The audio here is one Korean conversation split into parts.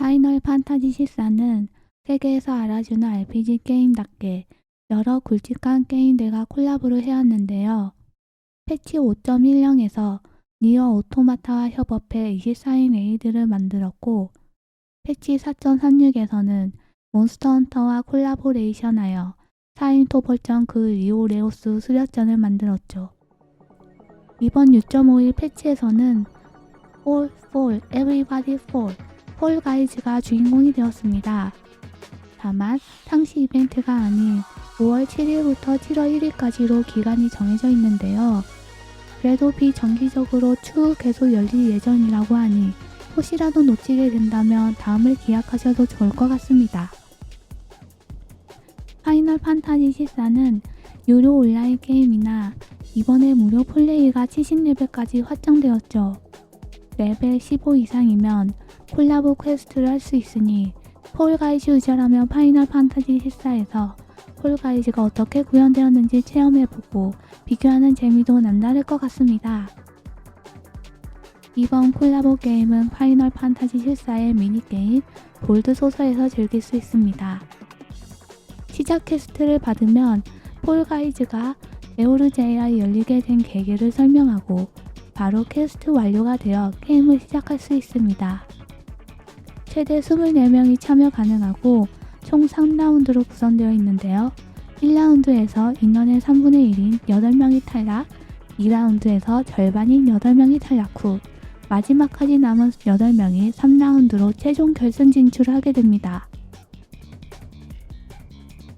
파이널 판타지 14는 세계에서 알아주는 RPG 게임답게 여러 굵직한 게임들과 콜라보를 해왔는데요. 패치 5.10에서 니어 오토마타와 협업해 24인 레이드를 만들었고 패치 4.36에서는 몬스터 헌터와 콜라보레이션하여 4인 토벌전 그 리오 레오스 수렵전을 만들었죠. 이번 6.51 패치에서는 All Fall, Everybody Fall, 폴 가이즈가 주인공이 되었습니다. 다만 상시 이벤트가 아닌 5월 7일부터 7월 1일까지로 기간이 정해져 있는데요. 그래도 비정기적으로 추후 계속 열릴 예정이라고 하니 혹시라도 놓치게 된다면 다음을 기약하셔도 좋을 것 같습니다. 파이널 판타지 14는 유료 온라인 게임이나 이번에 무료 플레이가 70레벨까지 확정되었죠. 레벨 15 이상이면 콜라보 퀘스트를 할 수 있으니 폴가이즈 유저라면 파이널 판타지 14에서 폴가이즈가 어떻게 구현되었는지 체험해보고 비교하는 재미도 남다를 것 같습니다. 이번 콜라보 게임은 파이널 판타지 14의 미니게임 볼드 소서에서 즐길 수 있습니다. 시작 퀘스트를 받으면 폴가이즈가 에오르제이가 열리게 된 계기를 설명하고 바로 퀘스트 완료가 되어 게임을 시작할 수 있습니다. 최대 24명이 참여 가능하고 총 3라운드로 구성되어 있는데요. 1라운드에서 인원의 3분의 1인 8명이 탈락, 2라운드에서 절반인 8명이 탈락 후 마지막까지 남은 8명이 3라운드로 최종 결승 진출하게 됩니다.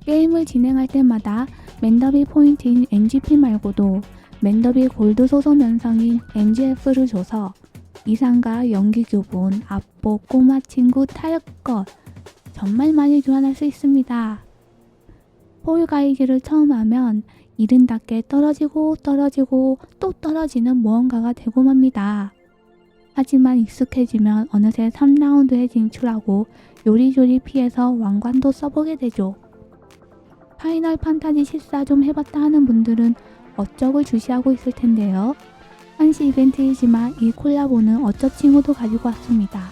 게임을 진행할 때마다 맨더비 포인트인 NGP 말고도 맨더비 골드 소속 면상인 MGF를 줘서 이상가, 연기 교본, 앞보, 꼬마 친구, 타협것 정말 많이 교환할 수 있습니다. 폴 가이즈를 처음 하면 이른답게 떨어지고 떨어지고 또 떨어지는 무언가가 되고 맙니다. 하지만 익숙해지면 어느새 3라운드에 진출하고 요리조리 피해서 왕관도 써보게 되죠. 파이널 판타지 14 좀 해봤다 하는 분들은 어적을 주시하고 있을 텐데요. 한시 이벤트이지만 이 콜라보는 어쩌 친구도 가지고 왔습니다.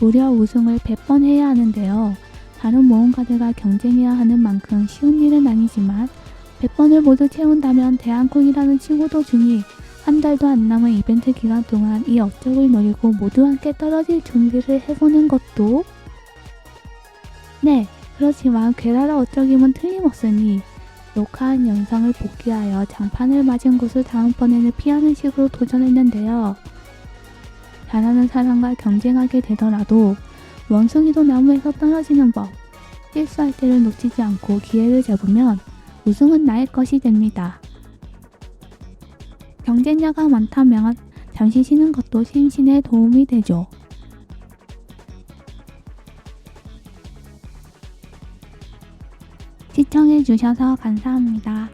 무려 우승을 100번 해야 하는데요. 다른 모험가들과 경쟁해야 하는 만큼 쉬운 일은 아니지만 100번을 모두 채운다면 대한콩이라는 친구도 주니 한 달도 안 남은 이벤트 기간 동안 이 업적을 노리고 모두 함께 떨어질 준비를 해보는 것도 네, 그렇지만 괴랄라 어쩌김은 틀림없으니 녹화한 영상을 복귀하여 장판을 맞은 곳을 다음번에는 피하는 식으로 도전했는데요. 잘하는 사람과 경쟁하게 되더라도 원숭이도 나무에서 떨어지는 법. 실수할 때를 놓치지 않고 기회를 잡으면 우승은 나의 것이 됩니다. 경쟁자가 많다면 잠시 쉬는 것도 심신에 도움이 되죠. 시청해주셔서 감사합니다.